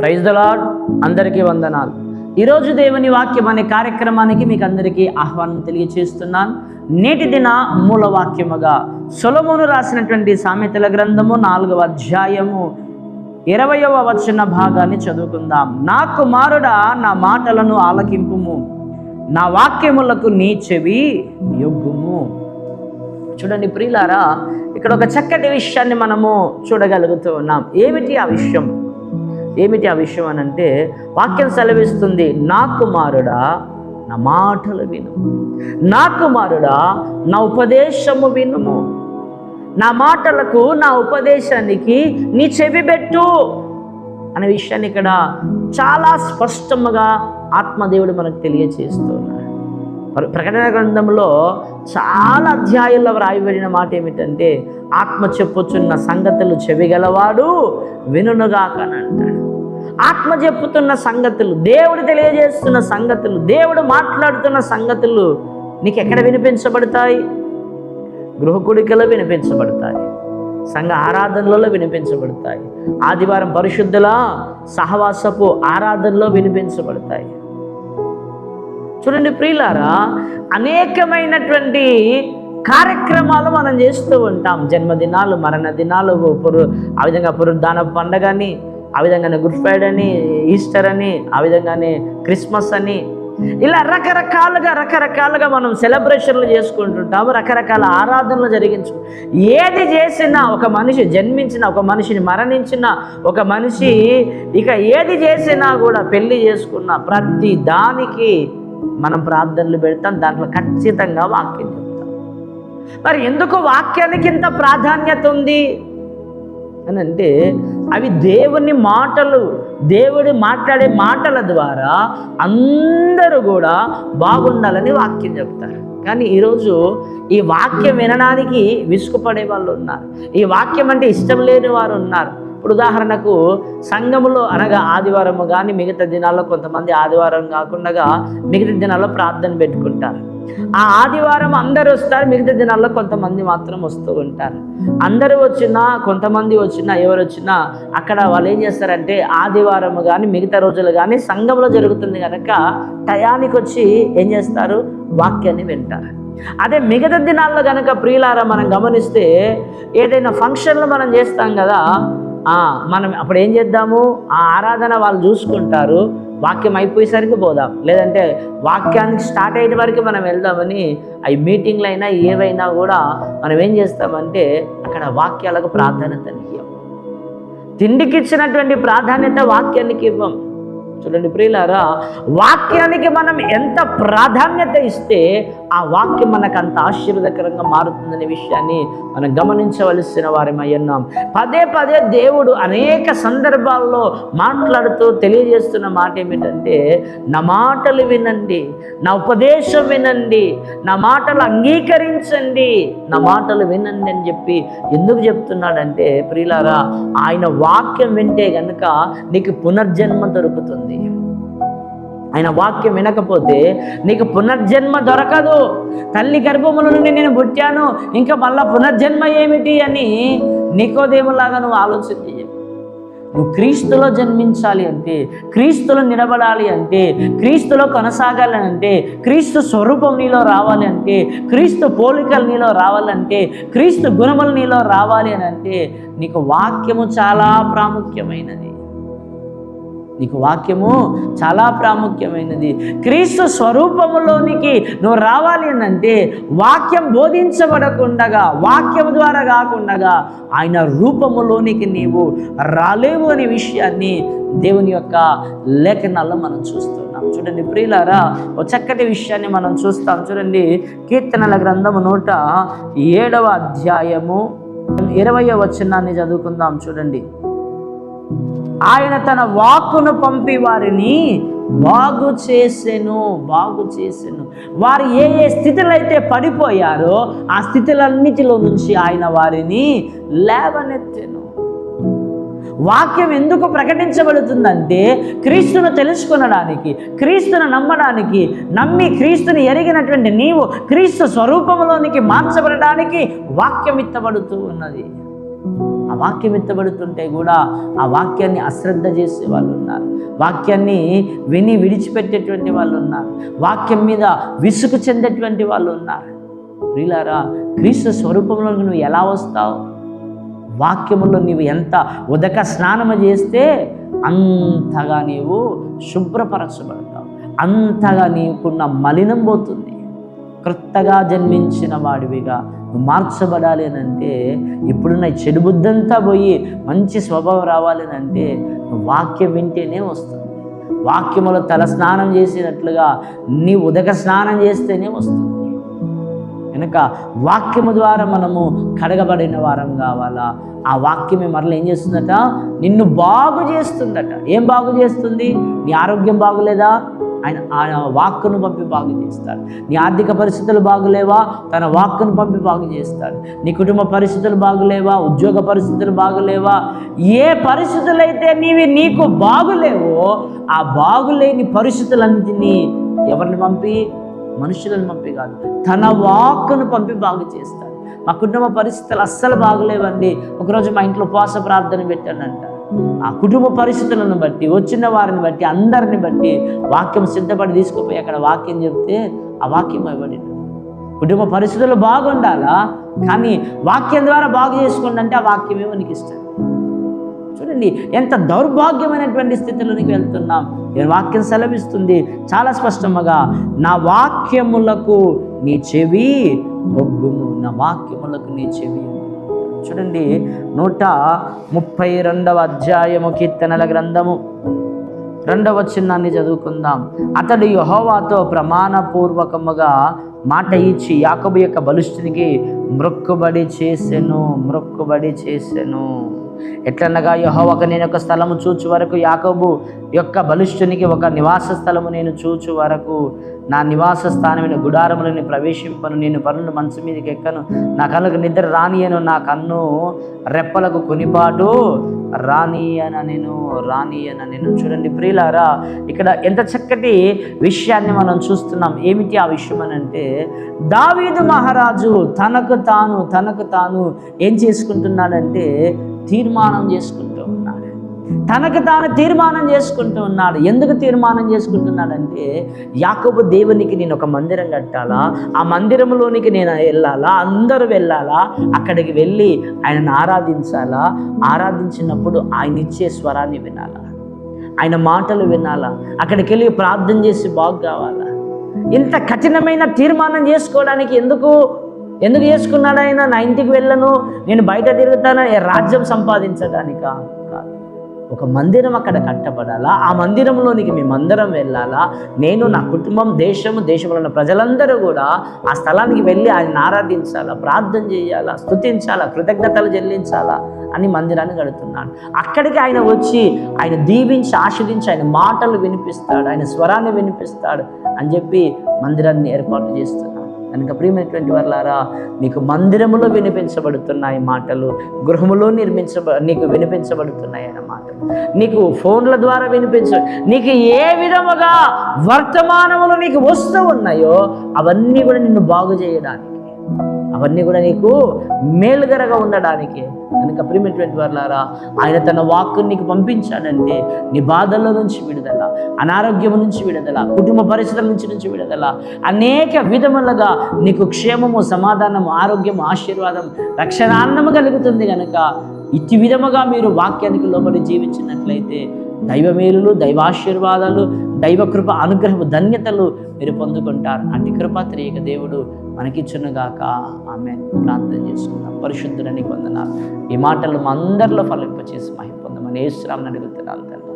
Praise the lord అందరికీ వందనాలు. ఈరోజు దేవుని వాక్యం అనే కార్యక్రమానికి మీకు అందరికీ ఆహ్వానం తెలియచేస్తున్నాను. నేటి దిన మూల వాక్యముగా సొలమును రాసినటువంటి సామెతల గ్రంథము నాలుగవ అధ్యాయము ఇరవయవ వచన భాగాన్ని చదువుకుందాం. నా కుమారుడా నా మాటలను ఆలకింపుము. నా వాక్యములకు నీ చెవి యొగ్గుము. చూడండి ప్రియులారా ఇక్కడ ఒక చక్కటి విషయాన్ని మనము చూడగలుగుతూ ఉన్నాం. ఏమిటి ఆ విషయం? ఏమిటి ఆ విషయం అని అంటే వాక్యం సెలవిస్తుంది నా కుమారుడా నా మాటలు వినుము నా కుమారుడా నా ఉపదేశము వినుము నా మాటలకు నా ఉపదేశానికి నీ చెవి పెట్టు. అనే విషయాన్ని ఇక్కడ చాలా స్పష్టముగా ఆత్మదేవుడు మనకు తెలియచేస్తున్నాడు. ప్రకటన గ్రంథంలో చాలా అధ్యాయుల్లో వ్రాయబడిన మాట ఏమిటంటే ఆత్మ చెప్పుచున్న సంగతులు చెవిగలవాడు వినుగాక అంటాడు ఆత్మ చెప్పుతున్న సంగతులు దేవుడు తెలియజేస్తున్న సంగతులు దేవుడు మాట్లాడుతున్న సంగతులు నీకు ఎక్కడ వినిపించబడతాయి గృహకుడికలో వినిపించబడతాయి. సంఘ ఆరాధనలలో వినిపించబడతాయి. ఆదివారం పరిశుద్ధుల సహవాసపు ఆరాధనలో వినిపించబడతాయి. చూడండి ప్రియులారా అనేకమైనటువంటి కార్యక్రమాలు మనం చేస్తూ ఉంటాం. జన్మదినాలు మరణ దినాలు పురు ఆ విధంగా పురుద్ధాన పండగని ఆ విధంగానే గుడ్ ఫ్రైడే అని ఈస్టర్ అని ఆ విధంగానే క్రిస్మస్ అని. ఇలా రకరకాలుగా రకరకాలుగా మనం సెలబ్రేషన్లు చేసుకుంటుంటాము రకరకాల ఆరాధనలు జరిగించు ఏది చేసినా ఒక మనిషి జన్మించిన ఒక మనిషిని మరణించిన ఒక మనిషి ఇక ఏది చేసినా కూడా పెళ్ళి చేసుకున్న ప్రతి దానికి మనం ప్రార్థనలు పెడతాం దాంట్లో ఖచ్చితంగా వాక్యం చెప్తాం. మరి ఎందుకు వాక్యానికి ఇంత ప్రాధాన్యత ఉంది? అని అంటే అవి దేవుని మాటలు దేవుడు మాట్లాడే మాటల ద్వారా అందరూ కూడా బాగుండాలని వాక్యం చెప్తారు. కానీ ఈరోజు ఈ వాక్యం వినడానికి విసుగుపడే వాళ్ళు ఉన్నారు. ఈ వాక్యం అంటే ఇష్టం లేని వారు ఉన్నారు. ఇప్పుడు ఉదాహరణకు సంఘములో అనగా ఆదివారం కానీ మిగతా దినాల్లో కొంతమంది ఆదివారం కాకుండా మిగతా దినాల్లో ప్రార్థన పెట్టుకుంటారు. ఆ ఆదివారం అందరూ వస్తారు మిగతా దినాల్లో కొంతమంది మాత్రం వస్తూ ఉంటారు. అందరూ వచ్చినా కొంతమంది వచ్చినా ఎవరు వచ్చినా అక్కడ వాళ్ళు ఏం చేస్తారంటే ఆదివారం కానీ మిగతా రోజులు కానీ సంఘంలో జరుగుతుంది కనుక టయానికి వచ్చి ఏం చేస్తారు? వాక్యాన్ని వింటారు. అదే మిగతా దినాల్లో కనుక ప్రియులారా మనం గమనిస్తే ఏదైనా ఫంక్షన్లు మనం చేస్తాం కదా మనం అప్పుడు ఏం చేద్దాము? ఆ ఆరాధన వాళ్ళు చూసుకుంటారు. వాక్యం అయిపోయేసరికి పోదాం. లేదంటే వాక్యానికి స్టార్ట్ అయ్యే వరకు మనం వెళ్దామని అవి మీటింగ్లు అయినా ఏవైనా కూడా మనం ఏం చేస్తామంటే అక్కడ వాక్యాలకు ప్రాధాన్యత ఇవ్వం తిండికి ఇచ్చినటువంటి ప్రాధాన్యత వాక్యానికి ఇవ్వం. చూడండి ప్రియులారా వాక్యానికి మనం ఎంత ప్రాధాన్యత ఇస్తే ఆ వాక్యం మనకు అంత ఆశీర్వదకరంగా మారుతుందనే విషయాన్ని మనం గమనించవలసిన వారమై ఉన్నాం. పదే పదే దేవుడు అనేక సందర్భాల్లో మాట్లాడుతూ తెలియజేస్తున్న మాట ఏమిటంటే నా మాటలు వినండి నా ఉపదేశం వినండి నా మాటలు అంగీకరించండి నా మాటలు వినండి అని చెప్పి ఎందుకు చెప్తున్నాడంటే ప్రియులారా ఆయన వాక్యం వింటే కనుక నీకు పునర్జన్మ దొరుకుతుంది. ఆయన వాక్యం వినకపోతే నీకు పునర్జన్మ దొరకదు. తల్లి గర్భముల నుండి నేను పుట్టాను ఇంకా మళ్ళా పునర్జన్మ ఏమిటి అని నీకోదేములాగా నువ్వు ఆలోచన నువ్వు క్రీస్తులో జన్మించాలి అంటే క్రీస్తులో నిలబడాలి అంటే క్రీస్తులో కొనసాగాలి అంటే క్రీస్తు స్వరూపం నీలో రావాలి అంటే క్రీస్తు పోలికలు నీలో రావాలంటే క్రీస్తు గుణములు నీలో రావాలి అని అంటే నీకు వాక్యము చాలా ప్రాముఖ్యమైనది. నీకు వాక్యము చాలా ప్రాముఖ్యమైనది. క్రీస్తు స్వరూపములోనికి నువ్వు రావాలి అంటే వాక్యం బోధించబడకుండగా వాక్యం ద్వారా కాకుండా ఆయన రూపములోనికి నీవు రాలేవు అనే విషయాన్ని దేవుని యొక్క లేఖనాల్లో మనం చూస్తున్నాం. చూడండి ప్రియులారా ఒక చక్కటి విషయాన్ని మనం చూస్తాం. చూడండి కీర్తనల గ్రంథము నూట ఏడవ అధ్యాయము ఇరవయ వచనాన్ని చదువుకుందాం చూడండి. ఆయన తన వాక్కును పంపి వారిని బాగు చేసెను బాగు చేసెను. వారు ఏ ఏ స్థితిలో అయితే పడిపోయారో ఆ స్థితులన్నిటిలో నుంచి ఆయన వారిని లేవనెత్తెను. వాక్యం ఎందుకు ప్రకటించబడుతుందంటే క్రీస్తును తెలుసుకొనడానికి క్రీస్తును నమ్మడానికి నమ్మి క్రీస్తుని ఎరిగినటువంటి నీవు క్రీస్తు స్వరూపంలోనికి మార్చబడడానికి వాక్యం ఇత్తబడుతూ ఉన్నది. ఆ వాక్యం ఎత్తబడుతుంటే కూడా ఆ వాక్యాన్ని అశ్రద్ధ చేసే వాళ్ళు ఉన్నారు. వాక్యాన్ని విని విడిచిపెట్టేటువంటి వాళ్ళు ఉన్నారు. వాక్యం మీద విసుగు చెందేటువంటి వాళ్ళు ఉన్నారు. ప్రియులారా క్రీస్తు స్వరూపంలో నువ్వు ఎలా వస్తావు? వాక్యములో నీవు ఎంత ఉదక స్నానము చేస్తే అంతగా నీవు శుభ్రపరచబడతావు. అంతగా నీకున్న మలినం పోతుంది. క్రొత్తగా జన్మించిన వాడివిగా నువ్వు మార్చబడాలి అని అంటే ఇప్పుడున్న చెడు బుద్ధంతా పోయి మంచి స్వభావం రావాలి అని అంటే నువ్వు వాక్యం వింటేనే వస్తుంది. వాక్యములో తల స్నానం చేసినట్లుగా నీ ఉదక స్నానం చేస్తేనే వస్తుంది. కనుక వాక్యము ద్వారా మనము కడగబడిన వారం కావాలా? ఆ వాక్యమే మరలా ఏం చేస్తుందట? నిన్ను బాగు చేస్తుందట. ఏం బాగు చేస్తుంది? నీ ఆరోగ్యం బాగులేదా? ఆయన ఆయన వాక్కును పంపి బాగు చేస్తాడు. నీ ఆర్థిక పరిస్థితులు బాగులేవా? తన వాక్కును పంపి బాగు చేస్తాడు. నీ కుటుంబ పరిస్థితులు బాగులేవా? ఉద్యోగ పరిస్థితులు బాగులేవా? ఏ పరిస్థితులైతే నీవి నీకు బాగులేవో ఆ బాగులేని పరిస్థితులన్నింటినీ ఎవరిని పంపి? మనుషులను పంపి కాదు. తన వాక్కును పంపి బాగు చేస్తాడు. మా కుటుంబ పరిస్థితులు అస్సలు బాగలేవండి. ఒకరోజు మా ఇంట్లో ఉపవాస ప్రార్థన పెట్టానంట ఆ కుటుంబ పరిస్థితులను బట్టి వచ్చిన వారిని బట్టి అందరిని బట్టి వాక్యం సిద్ధపడి తీసుకుపోయి అక్కడ వాక్యం చెప్తే ఆ వాక్యం ఇవ్వబడింది. కుటుంబ పరిస్థితులు బాగుండాలా? కానీ వాక్యం ద్వారా బాగు చేసుకోండి అంటే ఆ వాక్యమే మనకి ఇష్టం. చూడండి ఎంత దౌర్భాగ్యమైనటువంటి స్థితిలోనికి వెళ్తున్నాం. నేను వాక్యం సెలవిస్తుంది చాలా స్పష్టముగా నా వాక్యములకు నీ చెవి ఒగ్గుము. నా వాక్యములకు నీ చెవి చూడండి నూట ముప్పై రెండవ అధ్యాయము కీర్తనల గ్రంథము. రెండవ చిన్నాన్ని చదువుకుందాం. అతడు యహోవాతో ప్రమాణపూర్వకముగా మాట ఇచ్చి యాకబు యొక్క బలుష్ఠునికి మ్రొక్కుబడి చేసెను మ్రొక్కుబడి చేసెను. ఎట్లనగా యహోవక నేను ఒక స్థలము చూచు వరకు యాకబు యొక్క బలిష్ఠునికి ఒక నివాస స్థలము నేను చూచు వరకు నా నివాస స్థానమైన గుడారములను ప్రవేశింపను. నేను పనులు మంచు మీదకి ఎక్కను. నా కళ్ళకు నిద్ర రానియను. నా కన్ను రెప్పలకు కొనిపాటు రానియన నేను రానియన నేను. చూడండి ప్రియులారా ఇక్కడ ఎంత చక్కటి విషయాన్ని మనం చూస్తున్నాం. ఏమిటి ఆ విషయం అని అంటే దావీదు మహారాజు తనకు తాను తనకు తాను ఏం చేసుకుంటున్నాడంటే తీర్మానం చేసుకుంటూ ఉన్నాడు. తనకు తాను తీర్మానం చేసుకుంటూ ఉన్నాడు. ఎందుకు తీర్మానం చేసుకుంటున్నాడంటే యాకబు దేవునికి నేను ఒక మందిరం కట్టాలా? ఆ మందిరంలోనికి నేను వెళ్ళాలా? అందరూ వెళ్ళాలా? అక్కడికి వెళ్ళి ఆయనను ఆరాధించాలా? ఆరాధించినప్పుడు ఆయన ఇచ్చే స్వరాన్ని వినాలా? ఆయన మాటలు వినాలా? అక్కడికి వెళ్ళి ప్రార్థన చేసి బాగు కావాలా? ఇంత కఠినమైన తీర్మానం చేసుకోవడానికి ఎందుకు ఎందుకు చేసుకున్నాడు ఆయన? నా ఇంటికి వెళ్ళను నేను బయట తిరుగుతాను? రాజ్యం సంపాదించడానిక? కాదు. ఒక మందిరం అక్కడ కట్టబడాలా? ఆ మందిరంలోనికి మేమందరం వెళ్ళాలా? నేను నా కుటుంబం దేశము దేశంలో ఉన్న ప్రజలందరూ కూడా ఆ స్థలానికి వెళ్ళి ఆయన ఆరాధించాలా? ప్రార్థన చేయాలా? స్తుతించాలా? కృతజ్ఞతలు చెల్లించాలా? అని మందిరాన్ని కడుతున్నాడు. అక్కడికి ఆయన వచ్చి ఆయన దీవించి ఆశ్రదించి ఆయన మాటలు వినిపిస్తాడు ఆయన స్వరాన్ని వినిపిస్తాడు అని చెప్పి మందిరాన్ని ఏర్పాటు చేస్తాడు. కనుక ప్రియమైనటువంటి వాళ్ళారా నీకు మందిరములో వినిపించబడుతున్నాయి మాటలు గృహములో నిర్మించబ నీకు వినిపించబడుతున్నాయి అన్న మాటలు. నీకు ఫోన్ల ద్వారా వినిపించ నీకు ఏ విధముగా వర్తమానములు నీకు వస్తూ ఉన్నాయో అవన్నీ కూడా నిన్ను బాగు చేయడానికి అవన్నీ కూడా నీకు మేలుగరగా ఉండడానికి. కనుక ప్రియమైనటువంటి వాళ్ళారా ఆయన తన వాక్కుని నీకు పంపించాడంటే నీ బాధల నుంచి విడుదల అనారోగ్యం నుంచి విడుదల కుటుంబ పరిస్థితుల నుంచి నుంచి విడుదల అనేక విధములుగా నీకు క్షేమము సమాధానము ఆరోగ్యము ఆశీర్వాదం రక్షణాన్నము కలుగుతుంది కనుక ఇట్టి విధముగా మీరు వాక్యానికి లోబడి జీవించినట్లయితే దైవ మేలులు దైవాశీర్వాదాలు దైవకృప కృప అనుగ్రహము ధన్యతలు మీరు పొందుకుంటారు. అటు కృప త్రియక దేవుడు మనకిచ్చునుగాక. ఆమె ప్రార్థన చేసుకుందాం. పరిశుద్ధులని పొందనాలు ఈ మాటలు మా అందరిలో ఫలింపచేసి మహిం పొందమని ఏ శ్రామని అడుగుతున్నాను